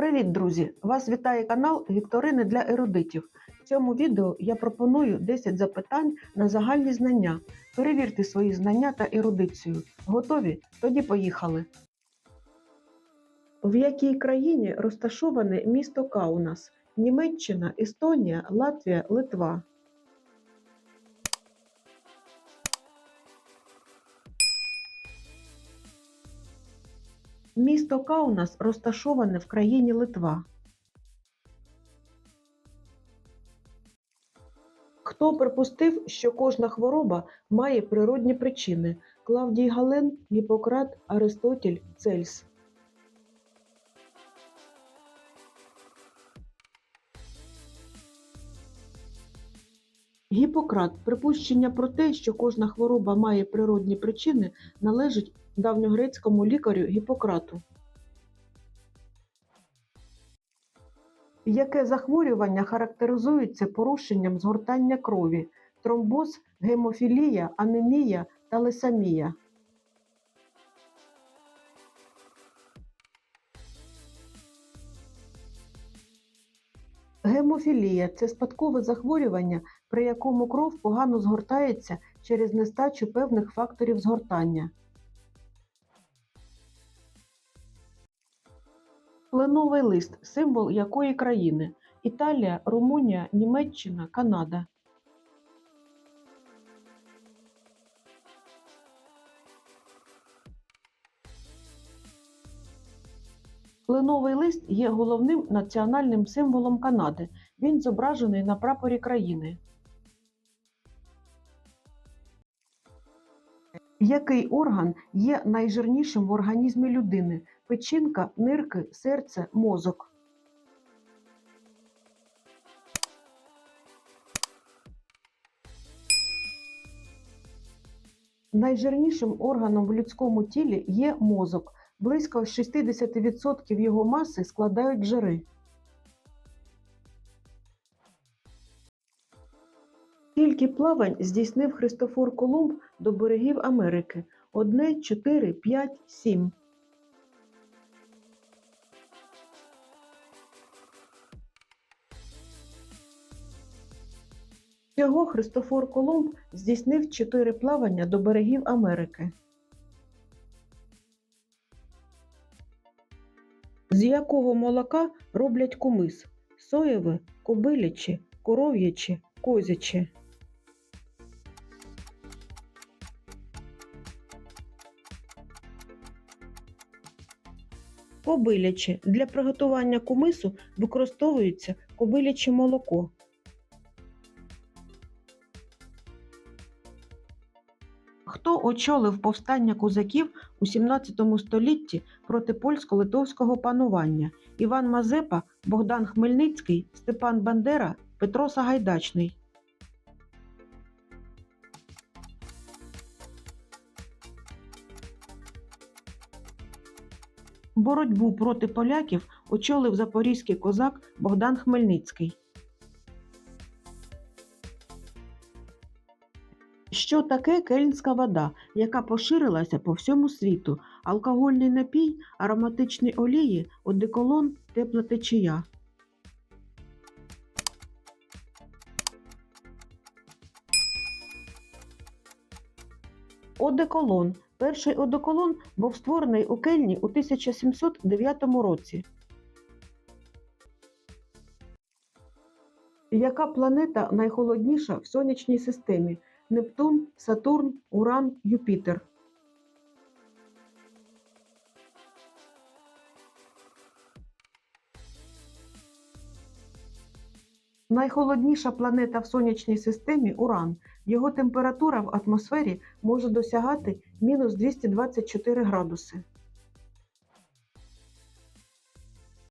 Привіт, друзі! Вас вітає канал Вікторини для ерудитів. В цьому відео я пропоную 10 запитань на загальні знання. Перевірте свої знання та ерудицію. Готові? Тоді поїхали. В якій країні розташоване місто Каунас? Німеччина, Естонія, Латвія, Литва. Місто Каунас розташоване в країні Литва. Хто припустив, що кожна хвороба має природні причини? Клавдій Гален, Гіппократ, Аристотель, Цельс. Гіппократ припущення про те, що кожна хвороба має природні причини, належить давньогрецькому лікарю Гіппократу. Яке захворювання характеризується порушенням згортання крові? Тромбоз, гемофілія, анемія, талесемія. Гемофілія це спадкове захворювання, при якому кров погано згортається через нестачу певних факторів згортання. Кленовий лист символ якої країни? Італія, Румунія, Німеччина, Канада. Кленовий лист є головним національним символом Канади. Він зображений на прапорі країни. Який орган є найжирнішим в організмі людини? Печінка, нирки, серце, мозок. Найжирнішим органом в людському тілі є мозок. Близько 60% його маси складають жири. Скільки плавань здійснив Христофор Колумб до берегів Америки? Одне, чотири, п'ять, сім. Всього Христофор Колумб здійснив чотири плавання до берегів Америки. З якого молока роблять кумис? Соєве, кобиляче, коров'яче, козяче. Кобиляче. Для приготування кумису використовується кобиляче молоко. Хто очолив повстання козаків у 17 столітті проти польсько-литовського панування? Іван Мазепа, Богдан Хмельницький, Степан Бандера, Петро Сагайдачний. Боротьбу проти поляків очолив запорізький козак Богдан Хмельницький. Що таке кельнська вода, яка поширилася по всьому світу? Алкогольний напій, ароматичні олії, одеколон, тепла течія. Одеколон. Перший одеколон був створений у Кельні у 1709 році. Яка планета найхолодніша в сонячній системі? Нептун, Сатурн, Уран, Юпітер. Найхолодніша планета в сонячній системі Уран. Його температура в атмосфері може досягати мінус 224 градуси.